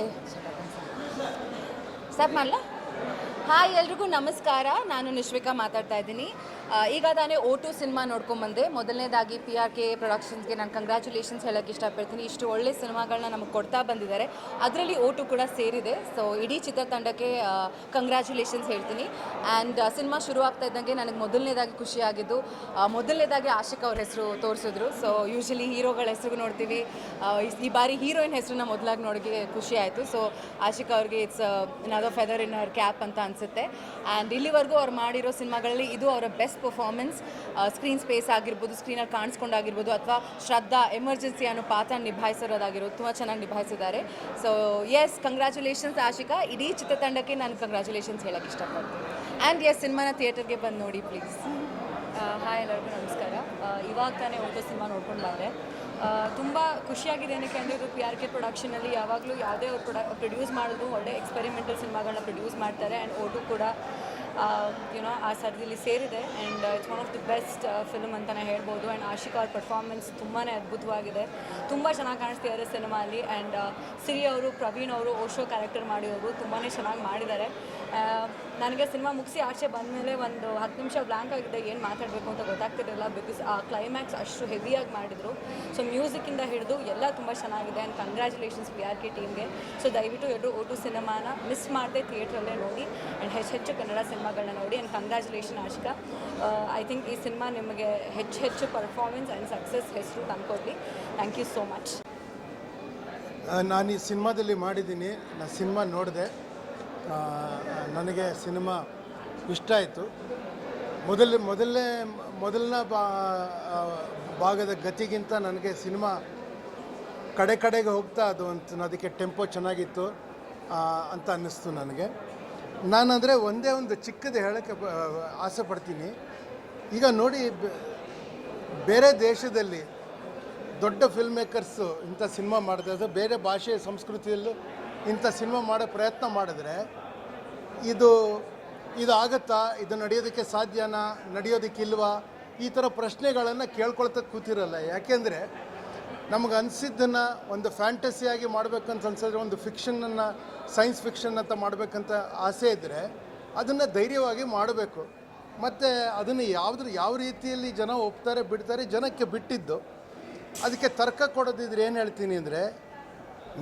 ಏ ಸ್ಟಾರ್ಟ್ ಮಾಡಲಾ? ಹಾಯ್ ಎಲ್ರಿಗೂ ನಮಸ್ಕಾರ. ನಾನು ನಿಶ್ವಿಕಾ ಮಾತಾಡ್ತಾ ಇದ್ದೀನಿ. ಈಗ ತಾನೇ ಓ ಟು ಸಿನಿಮಾ ನೋಡ್ಕೊಂಬಂದೆ. ಮೊದಲನೇದಾಗಿ ಪಿ ಆರ್ ಕೆ ಪ್ರೊಡಕ್ಷನ್ಸ್ಗೆ ನಾನು ಕಂಗ್ರ್ಯಾಚುಲೇಷನ್ಸ್ ಹೇಳೋಕೆ ಇಷ್ಟಪಡ್ತೀನಿ. ಇಷ್ಟು ಒಳ್ಳೆ ಸಿನಿಮಾಗಳನ್ನ ನಮಗೆ ಕೊಡ್ತಾ ಬಂದಿದ್ದಾರೆ. ಅದರಲ್ಲಿ ಓ ಟು ಕೂಡ ಸೇರಿದೆ. ಸೊ ಇಡೀ ಚಿತ್ರತಂಡಕ್ಕೆ ಕಂಗ್ರ್ಯಾಚುಲೇಷನ್ಸ್ ಹೇಳ್ತೀನಿ. ಆ್ಯಂಡ್ ಸಿನಿಮಾ ಶುರು ಆಗ್ತಾ ಇದ್ದಂಗೆ ನನಗೆ ಮೊದಲನೇದಾಗಿ ಖುಷಿಯಾಗಿದ್ದು ಮೊದಲನೇದಾಗಿ ಆಶಿಕ್ ಅವ್ರ ಹೆಸರು ತೋರಿಸಿದ್ರು. ಸೊ ಯೂಶಲಿ ಹೀರೋಗಳ ಹೆಸರು ನೋಡ್ತೀವಿ. ಈ- ಬಾರಿ ಹೀರೋಯಿನ್ ಹೆಸರನ್ನ ಮೊದಲಾಗಿ ನೋಡೋಕ್ಕೆ ಖುಷಿ ಆಯಿತು. ಸೊ ಆಶಿಕ್ ಅವ್ರಿಗೆ it's another feather in our cap ಅಂತ ಅನಿಸುತ್ತೆ. ಆ್ಯಂಡ್ ಇಲ್ಲಿವರೆಗೂ ಅವ್ರು ಮಾಡಿರೋ ಸಿನಿಮಾಗಳಲ್ಲಿ ಇದು ಅವರ ಬೆಸ್ಟ್ ಪರ್ಫಾರ್ಮೆನ್ಸ್ ಸ್ಕ್ರೀನ್ ಸ್ಪೇಸ್ ಆಗಿರ್ಬೋದು ಸ್ಕ್ರೀನಲ್ಲಿ ಕಾಣಿಸ್ಕೊಂಡಾಗಿರ್ಬೋದು ಅಥವಾ ಶ್ರದ್ಧಾ ಎಮರ್ಜೆನ್ಸಿ ಅನ್ನೋ ಪಾತ್ರ ನಿಭಾಯಿಸಿರೋದಾಗಿರೋದು ತುಂಬ ಚೆನ್ನಾಗಿ ನಿಭಾಯಿಸಿದ್ದಾರೆ. So yes congratulations Ashika. ಇಡೀ ಚಿತ್ರತಂಡಕ್ಕೆ ನಾನು ಕಂಗ್ರ್ಯಾಚುಲೇಷನ್ಸ್ ಹೇಳೋಕ್ಕೆ ಇಷ್ಟಪಡ್ತೀನಿ. ಆ್ಯಂಡ್ ಎಸ್ ಸಿನಿಮಾನ ಥಿಯೇಟರ್ಗೆ ಬಂದು ನೋಡಿ ಪ್ಲೀಸ್ ಹಾಯ್ ಎಲ್ಲರಿಗೂ ನಮಸ್ಕಾರ. ಇವಾಗ ತಾನೇ ಒಬ್ಬ ಸಿನಿಮಾ ನೋಡ್ಕೊಂಡು ಬಂದೆ. ತುಂಬ ಖುಷಿಯಾಗಿದೆ ಏನಕ್ಕೆ ಅಂದರೆ ಇದು ಪಿ ಆರ್ ಕೆ ಪ್ರೊಡಕ್ಷನಲ್ಲಿ ಯಾವಾಗಲೂ ಯಾವುದೇ ಅವ್ರು ಪ್ರೊಡ ಪ್ರೊಡ್ಯೂಸ್ ಮಾಡೋದು ಒಳ್ಳೆ ಎಕ್ಸ್ಪೆರಿಮೆಂಟಲ್ ಸಿನಿಮಾಗಳನ್ನ ಪ್ರೊಡ್ಯೂಸ್ ಮಾಡ್ತಾರೆ. ಆ್ಯಂಡ್ ಓಟು ಕೂಡ ಯುನೋ ಆ ಸರದಿಲಿ ಸೇರಿದೆ and it's one of the best film ಅಂತಲೇ ಹೇಳ್ಬೋದು. ಆ್ಯಂಡ್ ಆಶಿಕ್ ಅವ್ರ ಪರ್ಫಾರ್ಮೆನ್ಸ್ ತುಂಬಾ ಅದ್ಭುತವಾಗಿದೆ. ತುಂಬ ಚೆನ್ನಾಗಿ ಕಾಣಿಸ್ತಿದ್ದಾರೆ ಸಿನಿಮಾಲಿ ಆ್ಯಂಡ್ ಸಿರಿ ಅವರು, ಪ್ರವೀಣ್ ಅವರು ಓಶೋ ಕ್ಯಾರೆಕ್ಟರ್ ಮಾಡಿರೋರು ತುಂಬಾ ಚೆನ್ನಾಗಿ ಮಾಡಿದ್ದಾರೆ. ನನಗೆ ಸಿನಿಮಾ ಮುಗಿಸಿ ಆಚೆ ಬಂದಮೇಲೆ ಒಂದು ಹತ್ತು ನಿಮಿಷ ಬ್ಲ್ಯಾಂಕ್ ಆಗಿದೆ ಏನು ಮಾತಾಡಬೇಕು ಅಂತ ಗೊತ್ತಾಗ್ತಿರಲಿಲ್ಲ ಬಿಕಾಸ್ ಆ ಕ್ಲೈಮ್ಯಾಕ್ಸ್ ಅಷ್ಟು ಹೆವಿಯಾಗಿ ಮಾಡಿದರು. ಸೊ ಮ್ಯೂಸಿಕ್ಕಿಂದ ಹಿಡಿದು ಎಲ್ಲ ತುಂಬ ಚೆನ್ನಾಗಿದೆ and congratulations P R K ಟೀಮ್ಗೆ ಸೊ ದಯವಿಟ್ಟು ಎಲ್ಲರೂ ಓಟು ಸಿನಿಮಾನ ಮಿಸ್ ಮಾಡದೆ ಥಿಯೇಟ್ರಲ್ಲೇ ನೋಡಿ ಆ್ಯಂಡ್ ಹೆಚ್ಚು ಹೆಚ್ಚು ಕನ್ನಡ ಸಿನಿಮಾಗಳನ್ನ ನೋಡಿ and congratulations Ashika I think ಈ ಸಿನಿಮಾ ನಿಮಗೆ ಹೆಚ್ಚು ಹೆಚ್ಚು ಪರ್ಫಾರ್ಮೆನ್ಸ್ ಆ್ಯಂಡ್ ಸಕ್ಸಸ್ ಹೆಸರು ತಂದ್ಕೊಡ್ಲಿ. ಥ್ಯಾಂಕ್ ಯು ಸೋ ಮಚ್ ನಾನು ಈ ಸಿನಿಮಾದಲ್ಲಿ ಮಾಡಿದ್ದೀನಿ. ನಾನು ಸಿನಿಮಾ ನೋಡಿದೆ. ನನಗೆ ಸಿನಿಮಾ ಇಷ್ಟ ಆಯಿತು. ಮೊದಲ, ಮೊದಲನೇ ಮೊದಲನೇ ಭಾಗದ ಗತಿಗಿಂತ ನನಗೆ ಸಿನಿಮಾ ಕಡೆ ಕಡೆಗೆ ಹೋಗ್ತಾ ಅದು ಅಂತ, ಅದಕ್ಕೆ ಟೆಂಪೋ ಚೆನ್ನಾಗಿತ್ತು ಅಂತ ಅನ್ನಿಸ್ತು ನನಗೆ. ನಾನಂದರೆ ಒಂದೇ ಒಂದು ಚಿಕ್ಕದು ಹೇಳೋಕ್ಕೆ ಆಸೆ ಪಡ್ತೀನಿ. ಈಗ ನೋಡಿ ಬೇರೆ ದೇಶದಲ್ಲಿ ದೊಡ್ಡ ಫಿಲ್ಮ್ ಮೇಕರ್ಸು ಇಂಥ ಸಿನಿಮಾ ಮಾಡ್ತಾ ಇದ್ದಾರೆ ಬೇರೆ ಭಾಷೆ ಸಂಸ್ಕೃತಿಯಲ್ಲೂ ಇಂಥ ಸಿನಿಮಾ ಮಾಡೋ ಪ್ರಯತ್ನ ಮಾಡಿದ್ರೆ ಇದು ಇದು ಆಗತ್ತಾ? ಇದು ನಡೆಯೋದಕ್ಕೆ ಸಾಧ್ಯನಾ? ನಡೆಯೋದಕ್ಕಿಲ್ವಾ ಈ ಥರ ಪ್ರಶ್ನೆಗಳನ್ನು ಕೇಳ್ಕೊಳ್ತಾ ಕೂತಿರಲ್ಲ. ಯಾಕೆಂದರೆ ನಮಗೆ ಅನಿಸಿದ್ದನ್ನು ಒಂದು ಫ್ಯಾಂಟಸಿಯಾಗಿ ಮಾಡಬೇಕಂತ ಅನ್ಸಿದ್ರೆ ಒಂದು ಫಿಕ್ಷನನ್ನು ಸೈನ್ಸ್ ಫಿಕ್ಷನ್ ಅಂತ ಮಾಡಬೇಕಂತ ಆಸೆ ಇದ್ದರೆ ಅದನ್ನು ಧೈರ್ಯವಾಗಿ ಮಾಡಬೇಕು. ಮತ್ತು ಅದನ್ನು ಯಾವುದ್ರ, ಯಾವ ರೀತಿಯಲ್ಲಿ ಜನ ಒಪ್ತಾರೆ, ಬಿಡ್ತಾರೆ, ಜನಕ್ಕೆ ಬಿಟ್ಟಿದ್ದು, ಅದಕ್ಕೆ ತರ್ಕ ಕೊಡೋದಿದ್ರೆ ಏನು ಹೇಳ್ತೀನಿ ಅಂದರೆ,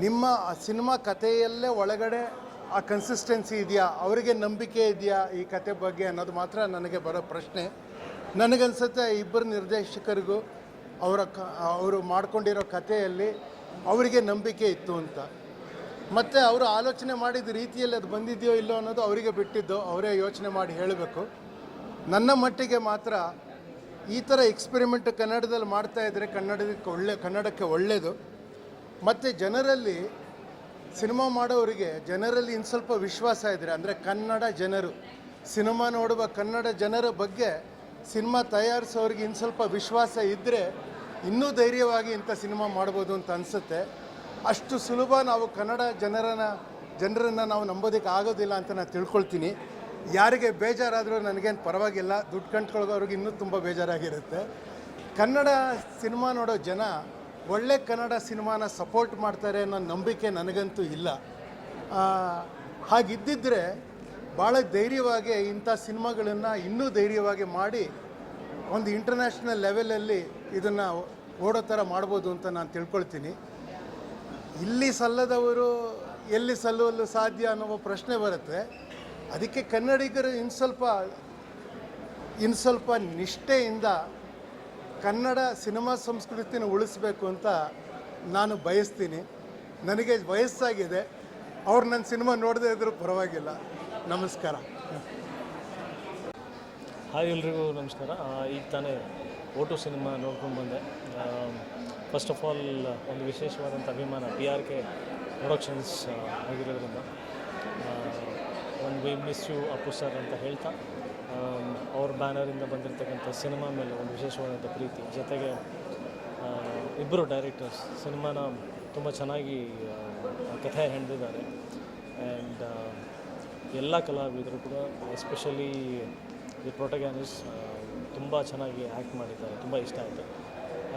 ನಿಮ್ಮ ಆ ಸಿನಿಮಾ ಕಥೆಯಲ್ಲೇ ಒಳಗಡೆ ಆ ಕನ್ಸಿಸ್ಟೆನ್ಸಿ ಇದೆಯಾ? ಅವರಿಗೆ ನಂಬಿಕೆ ಇದೆಯಾ ಈ ಕತೆ ಬಗ್ಗೆ ಅನ್ನೋದು ಮಾತ್ರ ನನಗೆ ಬರೋ ಪ್ರಶ್ನೆ. ನನಗನ್ಸುತ್ತೆ ಇಬ್ಬರು ನಿರ್ದೇಶಕರಿಗೂ ಅವರ ಕ, ಅವರು ಮಾಡ್ಕೊಂಡಿರೋ ಕಥೆಯಲ್ಲಿ ಅವರಿಗೆ ನಂಬಿಕೆ ಇತ್ತು ಅಂತ. ಮತ್ತು ಅವರು ಆಲೋಚನೆ ಮಾಡಿದ ರೀತಿಯಲ್ಲಿ ಅದು ಬಂದಿದೆಯೋ ಇಲ್ಲೋ ಅನ್ನೋದು ಅವರಿಗೆ ಬಿಟ್ಟಿದ್ದು, ಅವರೇ ಯೋಚನೆ ಮಾಡಿ ಹೇಳಬೇಕು. ನನ್ನ ಮಟ್ಟಿಗೆ ಮಾತ್ರ ಈ ಥರ ಎಕ್ಸ್ಪೆರಿಮೆಂಟ್ ಕನ್ನಡದಲ್ಲಿ ಮಾಡ್ತಾ ಇದ್ದರೆ ಕನ್ನಡಕ್ಕೆ ಒಳ್ಳೆ, ಕನ್ನಡಕ್ಕೆ ಒಳ್ಳೆಯದು ಮತ್ತು ಜನರಲ್ಲಿ ಸಿನಿಮಾ ಮಾಡೋರಿಗೆ ಜನರಲ್ಲಿ ಇನ್ನು ಸ್ವಲ್ಪ ವಿಶ್ವಾಸ ಇದ್ದರೆ ಅಂದರೆ ಕನ್ನಡ ಜನರು, ಸಿನಿಮಾ ನೋಡುವ ಕನ್ನಡ ಜನರ ಬಗ್ಗೆ ಸಿನಿಮಾ ತಯಾರಿಸೋರಿಗೆ ಇನ್ನು ಸ್ವಲ್ಪ ವಿಶ್ವಾಸ ಇದ್ದರೆ ಇನ್ನೂ ಧೈರ್ಯವಾಗಿ ಇಂಥ ಸಿನಿಮಾ ಮಾಡ್ಬೋದು ಅಂತ ಅನಿಸುತ್ತೆ. ಅಷ್ಟು ಸುಲಭ ನಾವು ಕನ್ನಡ ಜನರನ್ನ, ಜನರನ್ನು ನಾವು ನಂಬೋದಕ್ಕೆ ಆಗೋದಿಲ್ಲ ಅಂತ ನಾನು ತಿಳ್ಕೊಳ್ತೀನಿ. ಯಾರಿಗೆ ಬೇಜಾರಾದರೂ ನನಗೇನು ಪರವಾಗಿಲ್ಲ, ದುಡ್ಡು ಕಂಡ್ಕೊಳ್ಳೋರಿಗೆ ಇನ್ನೂ ತುಂಬ ಬೇಜಾರಾಗಿರುತ್ತೆ. ಕನ್ನಡ ಸಿನಿಮಾ ನೋಡೋ ಜನ ಒಳ್ಳೆ ಕನ್ನಡ ಸಿನಿಮಾನ ಸಪೋರ್ಟ್ ಮಾಡ್ತಾರೆ ಅನ್ನೋ ನಂಬಿಕೆ ನನಗಂತೂ ಇಲ್ಲ. ಹಾಗಿದ್ದಿದ್ರೆ ಭಾಳ ಧೈರ್ಯವಾಗಿ ಇಂಥ ಸಿನಿಮಾಗಳನ್ನು ಇನ್ನೂ ಧೈರ್ಯವಾಗಿ ಮಾಡಿ ಒಂದು ಇಂಟರ್ನ್ಯಾಷನಲ್ ಲೆವೆಲಲ್ಲಿ ಇದನ್ನು ಓಡೋ ಥರ ಮಾಡ್ಬೋದು ಅಂತ ನಾನು ತಿಳ್ಕೊಳ್ತೀನಿ. ಇಲ್ಲಿ ಸಲ್ಲದವರು ಎಲ್ಲಿ ಸಲ್ಲಲು ಸಾಧ್ಯ ಅನ್ನೋ ಪ್ರಶ್ನೆ ಬರುತ್ತೆ. ಅದಕ್ಕೆ ಕನ್ನಡಿಗರು ಇನ್ನು ಸ್ವಲ್ಪ ಇನ್ನು ಸ್ವಲ್ಪ ನಿಷ್ಠೆಯಿಂದ ಕನ್ನಡ ಸಿನಿಮಾ ಸಂಸ್ಕೃತಿನ ಉಳಿಸ್ಬೇಕು ಅಂತ ನಾನು ಬಯಸ್ತೀನಿ. ನನಗೆ ವಯಸ್ಸಾಗಿದೆ. ಅವ್ರು ನನ್ನ ಸಿನಿಮಾ ನೋಡದೇ ಇದ್ರೂ ಪರವಾಗಿಲ್ಲ. ನಮಸ್ಕಾರ. ಹಾಯ್ ಎಲ್ರಿಗೂ ನಮಸ್ಕಾರ. ಈಗ ತಾನೇ ಓಟು ಸಿನಿಮಾ ನೋಡ್ಕೊಂಡು ಬಂದೆ. ಫಸ್ಟ್ ಆಫ್ ಆಲ್ ಒಂದು ವಿಶೇಷವಾದಂಥ ಅಭಿಮಾನ ಪಿ ಆರ್ ಕೆ ಪ್ರೊಡಕ್ಷನ್ಸ್ ಆಗಿರೋದ್ರಿಂದ. ಒಂದು we miss you Appu sir ಅಂತ ಹೇಳ್ತಾ ಅವ್ರ ಬ್ಯಾನರಿಂದ ಬಂದಿರತಕ್ಕಂಥ ಸಿನಿಮಾ ಮೇಲೆ ಒಂದು ವಿಶೇಷವಾದಂಥ ಪ್ರೀತಿ. ಜೊತೆಗೆ ಇಬ್ಬರು ಡೈರೆಕ್ಟರ್ಸ್ ಸಿನಿಮಾನ ತುಂಬ ಚೆನ್ನಾಗಿ ಕಥೆ ಹೆಣೆದಿದ್ದಾರೆ. ಎಲ್ಲ ಕಲಾವಿದರು ಕೂಡ ಎಸ್ಪೆಷಲಿ ದಿ ಪ್ರೊಟಗ್ಯಾನಿಸ್ ತುಂಬ ಚೆನ್ನಾಗಿ ಆ್ಯಕ್ಟ್ ಮಾಡಿದ್ದಾರೆ, ತುಂಬ ಇಷ್ಟ ಆಯಿತು.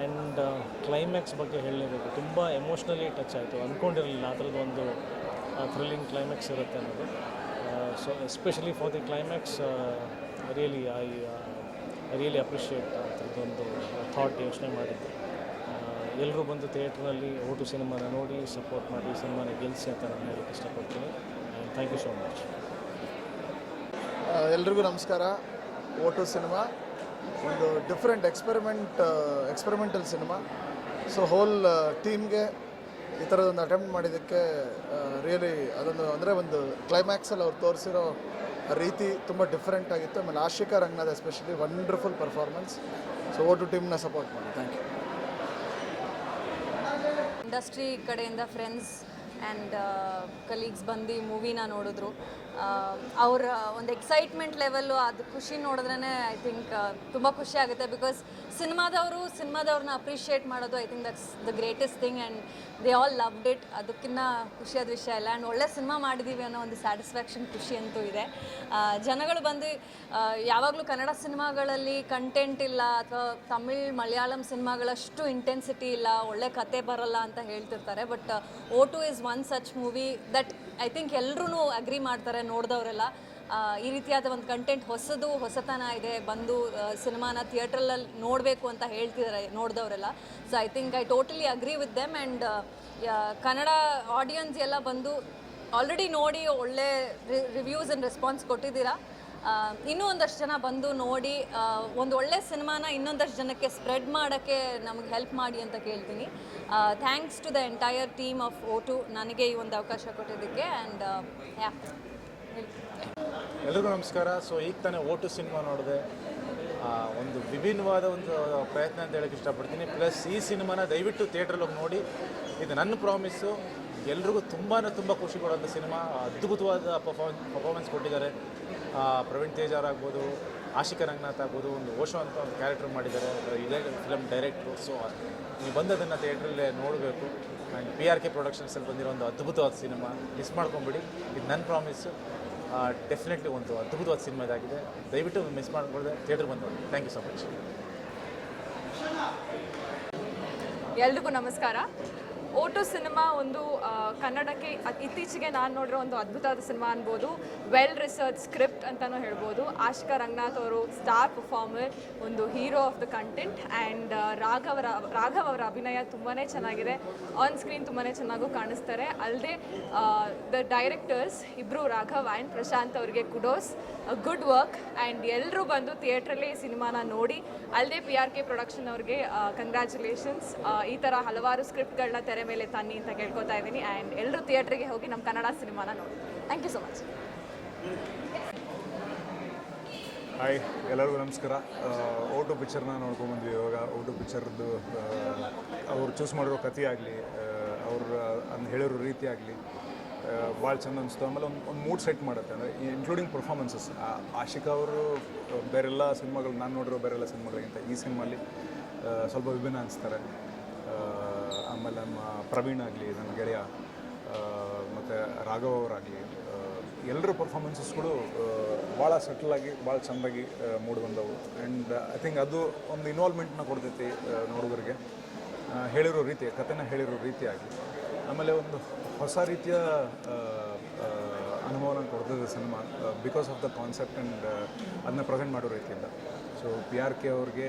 ಆ್ಯಂಡ್ ಕ್ಲೈಮ್ಯಾಕ್ಸ್ ಬಗ್ಗೆ ಹೇಳಲೇಬೇಕು. ತುಂಬ ಎಮೋಷ್ನಲಿ ಟಚ್ ಆಯಿತು. ಅಂದ್ಕೊಂಡಿರಲಿಲ್ಲ ಆ ಥರದ್ದು ಒಂದು ಥ್ರಿಲ್ಲಿಂಗ್ ಕ್ಲೈಮ್ಯಾಕ್ಸ್ ಇರುತ್ತೆ ಅನ್ನೋದು. So especially for the climax really I really appreciate ಅದ್ರದ್ದೊಂದು thought ಯೋಚನೆ ಮಾಡಿದ್ದು. ಎಲ್ಲರೂ ಬಂದು ಥಿಯೇಟ್ರಲ್ಲಿ ಓಟು ಸಿನಿಮಾನ ನೋಡಿ ಸಪೋರ್ಟ್ ಮಾಡಿ, ಸಿನಿಮಾನ ಗೆಲ್ಲಿಸಿ ಅಂತ ನಾನು ಹೇಳೋಕ್ಕೆ ಇಷ್ಟಪಡ್ತೀನಿ. ಥ್ಯಾಂಕ್ ಯು ಸೋ ಮಚ್ ಎಲ್ರಿಗೂ ನಮಸ್ಕಾರ. ಓಟು ಸಿನಿಮಾ, ಒಂದು different experiment experimental cinema. So whole ಟೀಮ್ಗೆ ಈ ಥರದೊಂದು ಅಟೆಂಪ್ಟ್ ಮಾಡಿದ್ದಕ್ಕೆ ರಿಯಲಿ ಅದೊಂದು ಅಂದರೆ ಒಂದು ಕ್ಲೈಮ್ಯಾಕ್ಸಲ್ಲಿ ಅವ್ರು ತೋರಿಸಿರೋ ರೀತಿ ತುಂಬ ಡಿಫ್ರೆಂಟ್ ಆಗಿತ್ತು. ಆಮೇಲೆ Ashika Ranganath especially wonderful performance so O two ಟೀಮ್ನ support ಮಾಡಿ. ಥ್ಯಾಂಕ್ ಯು ಇಂಡಸ್ಟ್ರಿ ಕಡೆಯಿಂದ ಫ್ರೆಂಡ್ಸ್ ಆ್ಯಂಡ್ ಕಲೀಗ್ಸ್ ಬಂದು ಮೂವಿನ ನೋಡಿದ್ರು. ಅವ್ರ ಒಂದು ಎಕ್ಸೈಟ್ಮೆಂಟ್ ಲೆವೆಲ್ಲು ಅದು ಖುಷಿ ನೋಡಿದ್ರೇ ಐ ಥಿಂಕ್ ತುಂಬ ಖುಷಿ ಆಗುತ್ತೆ ಬಿಕಾಸ್ ಸಿನಿಮಾದವರು ಸಿನಿಮಾದವ್ರನ್ನ ಅಪ್ರಿಷಿಯೇಟ್ ಮಾಡೋದು I think that's the greatest thing and they all loved it. ಅದಕ್ಕಿಂತ ಖುಷಿಯಾದ ವಿಷಯ ಇಲ್ಲ ಆ್ಯಂಡ್ ಒಳ್ಳೆ ಸಿನಿಮಾ ಮಾಡಿದ್ದೀವಿ ಅನ್ನೋ ಒಂದು ಸ್ಯಾಟಿಸ್ಫ್ಯಾಕ್ಷನ್ ಖುಷಿ ಅಂತೂ ಇದೆ. ಜನಗಳು ಬಂದು ಯಾವಾಗಲೂ ಕನ್ನಡ ಸಿನಿಮಾಗಳಲ್ಲಿ ಕಂಟೆಂಟ್ ಇಲ್ಲ ಅಥವಾ ತಮಿಳ್, ಮಲಯಾಳಂ ಸಿನಿಮಾಗಳಷ್ಟು ಇಂಟೆನ್ಸಿಟಿ ಇಲ್ಲ, ಒಳ್ಳೆ ಕತೆ ಬರಲ್ಲ ಅಂತ ಹೇಳ್ತಿರ್ತಾರೆ. But O two is one such movie that I think ಎಲ್ಲರೂ ಅಗ್ರಿ ಮಾಡ್ತಾರೆ ನೋಡಿದವರೆಲ್ಲ. ಈ ರೀತಿಯಾದ ಒಂದು ಕಂಟೆಂಟ್ ಹೊಸದು, ಹೊಸತನ ಇದೆ, ಬಂದು ಸಿನಿಮಾನ ಥಿಯೇಟ್ರಲ್ಲಿ ನೋಡಬೇಕು ಅಂತ ಹೇಳ್ತಿದ್ದಾರೆ ನೋಡಿದವರೆಲ್ಲ. So I think I totally agree with them and Kannada audience ಎಲ್ಲ ಬಂದು ಆಲ್ರೆಡಿ ನೋಡಿ ಒಳ್ಳೆ ರಿವ್ಯೂಸ್ ಆ್ಯಂಡ್ ರೆಸ್ಪಾನ್ಸ್ ಕೊಟ್ಟಿದ್ದೀರಾ. ಇನ್ನೂ ಒಂದಷ್ಟು ಜನ ಬಂದು ನೋಡಿ ಒಂದು ಒಳ್ಳೆ ಸಿನಿಮಾನ ಇನ್ನೊಂದಷ್ಟು ಜನಕ್ಕೆ ಸ್ಪ್ರೆಡ್ ಮಾಡೋಕ್ಕೆ ನಮಗೆ ಹೆಲ್ಪ್ ಮಾಡಿ ಅಂತ ಕೇಳ್ತೀನಿ. Thanks to the entire team of O two ನನಗೆ ಈ ಒಂದು ಅವಕಾಶ ಕೊಟ್ಟಿದ್ದಕ್ಕೆ ಆ್ಯಂಡ್ ಯಾ ಎಲ್ರಿಗೂ ನಮಸ್ಕಾರ. ಸೊ ಈಗ ತಾನೇ ಓಟು ಸಿನಿಮಾ ನೋಡಿದೆ. ಒಂದು ವಿಭಿನ್ನವಾದ ಒಂದು ಪ್ರಯತ್ನ ಅಂತ ಹೇಳಕ್ಕೆ ಇಷ್ಟಪಡ್ತೀನಿ. ಪ್ಲಸ್ ಈ ಸಿನಿಮಾನ ದಯವಿಟ್ಟು ಥಿಯೇಟ್ರಲ್ಲಿ ಹೋಗಿ ನೋಡಿ. ಇದು ನನ್ನ ಪ್ರಾಮಿಸ್ಸು ಎಲ್ರಿಗೂ ತುಂಬಾ ತುಂಬ ಖುಷಿ ಕೊಡೋಂಥ ಸಿನಿಮಾ. ಅದ್ಭುತವಾದ ಪರ್ಫಾರ್ಮೆನ್ಸ್ ಪರ್ಫಾರ್ಮೆನ್ಸ್ ಕೊಟ್ಟಿದ್ದಾರೆ. ಪ್ರವೀಣ್ ತೇಜಾರ್ ಆಗ್ಬೋದು, ಆಶಿಕ ರಂಗನಾಥ್ ಆಗ್ಬೋದು, ಒಂದು ಓಶೋ ಅಂತ ಒಂದು ಕ್ಯಾರೆಕ್ಟರ್ ಮಾಡಿದ್ದಾರೆ. ಇದೇ ಫಿಲಮ್ ಡೈರೆಕ್ಟ್ರು ಸೊ ನೀವು ಬಂದದನ್ನು ಥಿಯೇಟ್ರಲ್ಲೇ ನೋಡಬೇಕು. ಆ್ಯಂಡ್ ಪಿ ಆರ್ ಕೆ ಪ್ರೊಡಕ್ಷನ್ಸಲ್ಲಿ ಬಂದಿರೋ ಒಂದು ಅದ್ಭುತವಾದ ಸಿನಿಮಾ. ಮಿಸ್ ಮಾಡ್ಕೊಂಬಿಡಿ. ಇದು ನನ್ನ ಪ್ರಾಮಿಸ್ಸು ಡೆಫಿನೆಟ್ಲಿ ಒಂದು ಅದ್ಭುತವಾದ ಸಿನಿಮಾ ಇದಾಗಿದೆ. ದಯವಿಟ್ಟು ಮಿಸ್ ಮಾಡಿಕೊಳ್ಳದೆ ಥಿಯೇಟ್ರ್ ಬಂದು ಥ್ಯಾಂಕ್ ಯು ಸೊ ಮಚ್ ಎಲ್ರಿಗೂ ನಮಸ್ಕಾರ. ಓಟೋ ಸಿನಿಮಾ ಒಂದು ಕನ್ನಡಕ್ಕೆ ಇತ್ತೀಚೆಗೆ ನಾನು ನೋಡಿರೋ ಒಂದು ಅದ್ಭುತವಾದ ಸಿನಿಮಾ ಅನ್ಬೋದು. ವೆಲ್ ರಿಸರ್ಚ್ ಸ್ಕ್ರಿಪ್ಟ್ ಅಂತಲೂ ಹೇಳ್ಬೋದು. ಆಶಿಕಾ ರಂಗನಾಥ್ ಅವರು ಸ್ಟಾರ್ ಪರ್ಫಾರ್ಮರ್ ಒಂದು hero of the content and ರಾಘವರ, Raghav ಅವರ ಅಭಿನಯ ತುಂಬಾ ಚೆನ್ನಾಗಿದೆ. ಆನ್ ಸ್ಕ್ರೀನ್ ತುಂಬಾ ಚೆನ್ನಾಗೂ ಕಾಣಿಸ್ತಾರೆ. ಅಲ್ಲದೆ ದ ಡೈರೆಕ್ಟರ್ಸ್ ಇಬ್ಬರು ರಾಘವ್ ಆ್ಯಂಡ್ ಪ್ರಶಾಂತ್ ಅವರಿಗೆ ಕುಡೋಸ್ ಗುಡ್ ವರ್ಕ್ ಆ್ಯಂಡ್ ಎಲ್ಲರೂ ಬಂದು ಥಿಯೇಟ್ರಲ್ಲಿ ಸಿನಿಮಾನ ನೋಡಿ. ಅಲ್ಲದೆ ಪಿ ಆರ್ ಕೆ ಪ್ರೊಡಕ್ಷನ್ ಅವ್ರಿಗೆ ಕಂಗ್ರ್ಯಾಚುಲೇಷನ್ಸ್ ಈ ಥರ ಹಲವಾರು ಸ್ಕ್ರಿಪ್ಟ್ಗಳನ್ನ ತೆರೆ ಮೇಲೆ ತನ್ನಿ ಅಂತ ಕೇಳ್ಕೊತಾ ಇದ್ದೀನಿ. ಆ್ಯಂಡ್ ಎಲ್ಲರೂ ಥಿಯೇಟ್ರಿಗೆ ಹೋಗಿ ನಮ್ಮ ಕನ್ನಡ ಸಿನಿಮಾನ ನೋಡಿ. Thank you so much hi ಎಲ್ಲರಿಗೂ ನಮಸ್ಕಾರ. ಓಟು ಪಿಕ್ಚರ್ನ ನೋಡ್ಕೊಂಬಂದ್ವಿ ಇವಾಗ. ಓಟು ಪಿಕ್ಚರ್ದು ಅವ್ರು ಚೂಸ್ ಮಾಡಿರೋ ಕಥೆ ಆಗಲಿ ಅವ್ರು ಅದನ್ನ ಹೇಳಿರೋ ರೀತಿ ಆಗಲಿ ಭಾಳ ಚೆಂದ ಅನಿಸ್ತು ಆಮೇಲೆ ಒಂದು ಒಂದು ಮೂಡ್ ಸೆಟ್ ಮಾಡುತ್ತೆ. ಅಂದರೆ ಇನ್ಕ್ಲೂಡಿಂಗ್ ಪರ್ಫಾರ್ಮೆನ್ಸಸ್ ಆಶಿಕಾ ಅವರು, ಬೇರೆಲ್ಲ ಸಿನಿಮಾಗಳು ನಾನು ನೋಡಿರೋ ಬೇರೆಲ್ಲ ಸಿನಿಮಾಗಳಿಗಿಂತ ಈ ಸಿನಿಮಾಲಿ ಸ್ವಲ್ಪ ವಿಭಿನ್ನ ಅನಿಸ್ತಾರೆ. ಆಮೇಲೆ ನಮ್ಮ ಪ್ರವೀಣ್ ಆಗಲಿ ನನ್ನ ಗೆಳೆಯ ಮತ್ತು ರಾಘವ್ ಅವರಾಗಲಿ ಎಲ್ಲರೂ ಪರ್ಫಾರ್ಮೆನ್ಸಸ್ಗಳು ಭಾಳ ಸೆಟ್ಲಾಗಿ ಭಾಳ ಚೆಂದಾಗಿ ಮೂಡಿ ಬಂದವು ಆ್ಯಂಡ್ ಐ ಥಿಂಕ್ ಅದು ಒಂದು ಇನ್ವಾಲ್ವ್ಮೆಂಟ್ನ ಕೊಡ್ತೈತಿ ಆ, ನೋಡುಗರಿಗೆ. ಹೇಳಿರೋ ರೀತಿ ಕಥೆನ ಹೇಳಿರೋ ರೀತಿಯಾಗಿ. ಆಮೇಲೆ ಒಂದು ಹೊಸ ರೀತಿಯ ಅನುಭವನ ಕೊಡ್ತದೆ cinema because of the concept and ಅದನ್ನ ಪ್ರೆಸೆಂಟ್ ಮಾಡೋ ರೀತಿಯಿಂದ. ಸೊ ಪಿ ಆರ್ ಕೆ ಅವ್ರಿಗೆ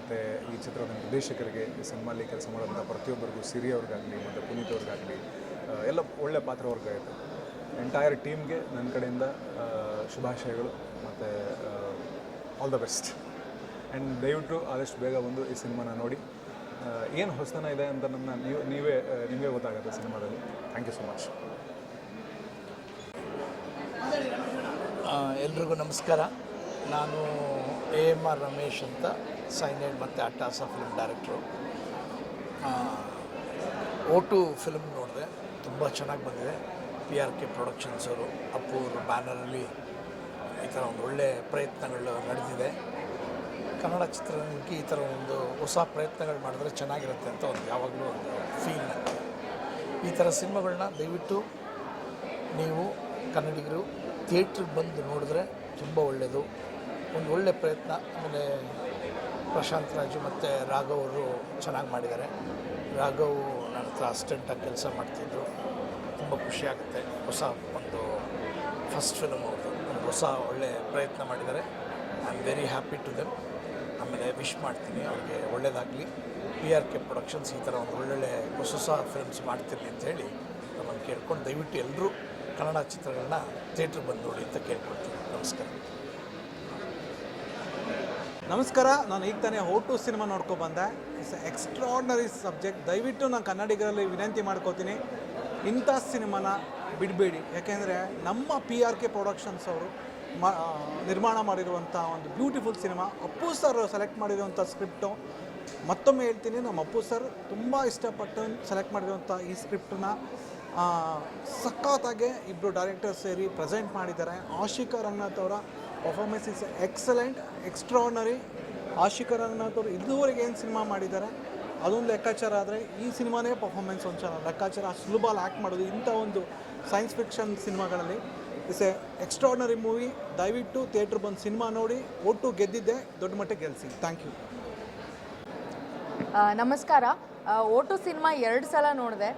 ಮತ್ತು ಈ ಚಿತ್ರದ ನಿರ್ದೇಶಕರಿಗೆ ಈ ಸಿನಿಮಾಲಿ ಕೆಲಸ ಮಾಡೋದಂಥ ಪ್ರತಿಯೊಬ್ಬರಿಗೂ ಸಿರಿ ಅವ್ರಿಗಾಗಲಿ ಮತ್ತು ಪುನೀತ್ ಅವ್ರಿಗಾಗಲಿ ಎಲ್ಲ ಒಳ್ಳೆ ಪಾತ್ರವರ್ಗ ಇದೆ. ಎಂಟೈರ್ ಟೀಮ್ಗೆ ನನ್ನ ಕಡೆಯಿಂದ ಶುಭಾಶಯಗಳು ಮತ್ತು ಆಲ್ ದ ಬೆಸ್ಟ್ ಆ್ಯಂಡ್ ದಯವಿಟ್ಟು ಆದಷ್ಟು ಬೇಗ ಬಂದು ಈ ಸಿನಿಮಾನ ನೋಡಿ. ಏನು ಹೊಸತನ ಇದೆ ಅಂತ ನನ್ನ ನೀವು, ನೀವೇ ನಿಮಗೆ ಗೊತ್ತಾಗುತ್ತೆ ಸಿನಿಮಾದಲ್ಲಿ. ಥ್ಯಾಂಕ್ ಯು ಸೊ ಮಚ್ ಎಲ್ರಿಗೂ ನಮಸ್ಕಾರ. ನಾನು ಎ ಎಂ ಆರ್ ರಮೇಶ್ ಅಂತ ಸೈನೈಡ್ ಮತ್ತು Attahasa film director O two film ನೋಡಿದೆ, ತುಂಬ ಚೆನ್ನಾಗಿ ಬಂದಿದೆ. ಪಿ ಆರ್ ಕೆ ಪ್ರೊಡಕ್ಷನ್ಸ್ ಅವರು ಅಪ್ಪು ಬ್ಯಾನರ್ ಬ್ಯಾನರಲ್ಲಿ ಈ ಥರ ಒಂದು ಒಳ್ಳೆ ಪ್ರಯತ್ನಗಳು ನಡೆದಿದೆ. ಕನ್ನಡ ಚಿತ್ರರಂಗಕ್ಕೆ ಈ ಥರ ಒಂದು ಹೊಸ ಪ್ರಯತ್ನಗಳು ಮಾಡಿದ್ರೆ ಚೆನ್ನಾಗಿರುತ್ತೆ ಅಂತ ಒಂದು ಯಾವಾಗಲೂ ಒಂದು ಫೀಲ್ ಈ ಥರ ಸಿನಿಮಾಗಳನ್ನ ದಯವಿಟ್ಟು ನೀವು ಕನ್ನಡಿಗರು ಥಿಯೇಟ್ರಿಗೆ ಬಂದು ನೋಡಿದ್ರೆ ತುಂಬ ಒಳ್ಳೆಯದು ಒಂದು ಒಳ್ಳೆ ಪ್ರಯತ್ನ. ಆಮೇಲೆ ಪ್ರಶಾಂತ್ ರಾಜು ಮತ್ತು ರಾಘವ್ ಅವರು ಚೆನ್ನಾಗಿ ಮಾಡಿದ್ದಾರೆ. ರಾಘವ್ ನನ್ನ ಹತ್ರ ಅಸ್ಟೆಂಟಾಗಿ ಕೆಲಸ ಮಾಡ್ತಿದ್ರು. ತುಂಬ ತುಂಬ ಖುಷಿ ಆಗುತ್ತೆ. ಹೊಸ ಒಂದು ಫಸ್ಟ್ ಫಿಲಮ್ ಅವ್ರದ್ದು. ಒಂದು ಹೊಸ ಒಳ್ಳೆ ಪ್ರಯತ್ನ ಮಾಡಿದ್ದಾರೆ. I am very happy to them ಆಮೇಲೆ ವಿಶ್ ಮಾಡ್ತೀನಿ ಅವ್ರಿಗೆ ಒಳ್ಳೆಯದಾಗಲಿ ಪಿ ಆರ್ ಕೆ ಪ್ರೊಡಕ್ಷನ್ಸ್ ಈ ಥರ ಒಂದು ಒಳ್ಳೊಳ್ಳೆ ಹೊಸ ಹೊಸ ಫಿಲ್ಮ್ಸ್ ಮಾಡ್ತೀನಿ ಅಂತ ಹೇಳಿ ನಮ್ಮನ್ನು ಕೇಳ್ಕೊಂಡು ದಯವಿಟ್ಟು ಎಲ್ಲರೂ ಕನ್ನಡ ಚಿತ್ರಗಳನ್ನ ಥಿಯೇಟ್ರ್ ಬಂದು ನೋಡಿ ಅಂತ ಕೇಳ್ಕೊಳ್ತೀನಿ. ನಮಸ್ಕಾರ. ನಮಸ್ಕಾರ, ನಾನು ಈಗ ತಾನೇ ಟು ಸಿನಿಮಾ ನೋಡ್ಕೊ ಬಂದೆ. ಇಟ್ಸ್ ಎಕ್ಸ್ಟ್ರಾರ್ಡನರಿ ಸಬ್ಜೆಕ್ಟ್ ದಯವಿಟ್ಟು ನಾನು ಕನ್ನಡಿಗರಲ್ಲಿ ವಿನಂತಿ ಮಾಡ್ಕೋತೀನಿ. ಇಂಥ ಸಿನಿಮಾನ ಬಿಡಬೇಡಿ. ಯಾಕೆಂದರೆ ನಮ್ಮ ಪಿ ಆರ್ ಕೆ ಪ್ರೊಡಕ್ಷನ್ಸ್ ಅವರು ನಿರ್ಮಾಣ ಮಾಡಿರುವಂಥ ಒಂದು beautiful cinema Appu sir select ಮಾಡಿರುವಂಥ ಸ್ಕ್ರಿಪ್ಟು ಮತ್ತೊಮ್ಮೆ ಹೇಳ್ತೀನಿ, ನಮ್ಮ ಅಪ್ಪು ಸರ್ ತುಂಬ ಇಷ್ಟಪಟ್ಟು ಸೆಲೆಕ್ಟ್ ಮಾಡಿರುವಂಥ ಈ ಸ್ಕ್ರಿಪ್ಟನ್ನ ಸಖತ್ತಾಗೆ ಇಬ್ಬರು ಡೈರೆಕ್ಟರ್ ಸೇರಿ ಪ್ರೆಸೆಂಟ್ ಮಾಡಿದ್ದಾರೆ. ಆಶಿಕಾ ರಂಗನಾಥ್ ಅವರ performance is excellent extraordinary Ashika ಅನ್ನೋದವ್ರು ಅವರು ಇದುವರೆಗೆ ಏನು ಸಿನಿಮಾ ಮಾಡಿದ್ದಾರೆ? ಅದೊಂದು ಲೆಕ್ಕಾಚಾರ ಆದರೆ ಈ ಸಿನಿಮಾನೇ ಪರ್ಫಾರ್ಮೆನ್ಸ್ ಒಂದು ಲೆಕ್ಕಾಚಾರ ಸುಲಭಲ್ಲಿ ಆ್ಯಕ್ಟ್ ಮಾಡೋದು ಇಂಥ ಒಂದು ಸೈನ್ಸ್ ಫಿಕ್ಷನ್ ಸಿನಿಮಾಗಳಲ್ಲಿ ಇಸ್ ಎ ಎಕ್ಸ್ಟ್ರಾರ್ನರಿ ಮೂವಿ ದಯವಿಟ್ಟು ಥಿಯೇಟ್ರ್ ಬಂದು ಸಿನಿಮಾ ನೋಡಿ, ಒಟ್ಟು ಗೆದ್ದಿದ್ದೆ, ದೊಡ್ಡ ಮಟ್ಟಿಗೆ ಗೆಲ್ಲಿಸಿ ಥ್ಯಾಂಕ್ ಯು ನಮಸ್ಕಾರ. ಓಟು ಸಿನಿಮಾ ಎರಡು ಸಲ ನೋಡಿದೆ.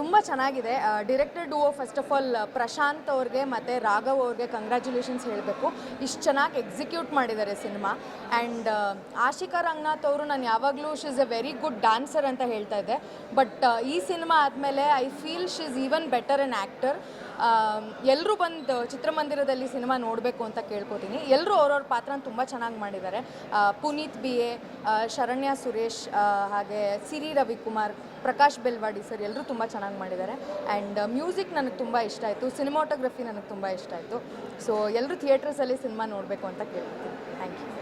ತುಂಬ ಚೆನ್ನಾಗಿದೆ. Director duo first of all Prashanth ಅವ್ರಿಗೆ ಮತ್ತು ರಾಘವ್ ಅವ್ರಿಗೆ ಕಂಗ್ರ್ಯಾಚುಲೇಷನ್ಸ್ ಹೇಳಬೇಕು. ಇಷ್ಟು ಚೆನ್ನಾಗಿ ಎಕ್ಸಿಕ್ಯೂಟ್ ಮಾಡಿದ್ದಾರೆ ಸಿನಿಮಾ. ಆ್ಯಂಡ್ ಆಶಿಕಾ ರಂಗನಾಥ್ ಅವರು ನಾನು ಯಾವಾಗಲೂ she is a very good dancer ಅಂತ ಹೇಳ್ತಾ ಇದ್ದೆ. ಬಟ್ ಈ ಸಿನಿಮಾ ಆದಮೇಲೆ I feel she is even better an actor ಎಲ್ಲರೂ ಬಂದು ಚಿತ್ರಮಂದಿರದಲ್ಲಿ ಸಿನಿಮಾ ನೋಡಬೇಕು ಅಂತ ಕೇಳ್ಕೊತೀನಿ. ಎಲ್ಲರೂ ಅವ್ರವ್ರ ಪಾತ್ರನ ತುಂಬ ಚೆನ್ನಾಗಿ ಮಾಡಿದ್ದಾರೆ. ಪುನೀತ್ ಬಿ ಎ ಶರಣ್ಯ ಸುರೇಶ್ ಹಾಗೆ ಸಿರಿ ರವಿಕುಮಾರ್, ಪ್ರಕಾಶ್ ಬೆಲ್ವಾಡಿ ಸರ್ ಎಲ್ಲರೂ ತುಂಬ ಚೆನ್ನಾಗಿ ಮಾಡಿದ್ದಾರೆ. ಆ್ಯಂಡ್ ಮ್ಯೂಸಿಕ್ ನನಗೆ ತುಂಬ ಇಷ್ಟ ಆಯಿತು. ಸಿನಿಮಾಟೋಗ್ರಫಿ ನನಗೆ ತುಂಬ ಇಷ್ಟ ಆಯಿತು. ಸೊ ಎಲ್ಲರೂ ಥಿಯೇಟರ್ಸಲ್ಲಿ ಸಿನಿಮಾ ನೋಡಬೇಕು ಅಂತ ಕೇಳ್ಕೊತೀನಿ. Thank you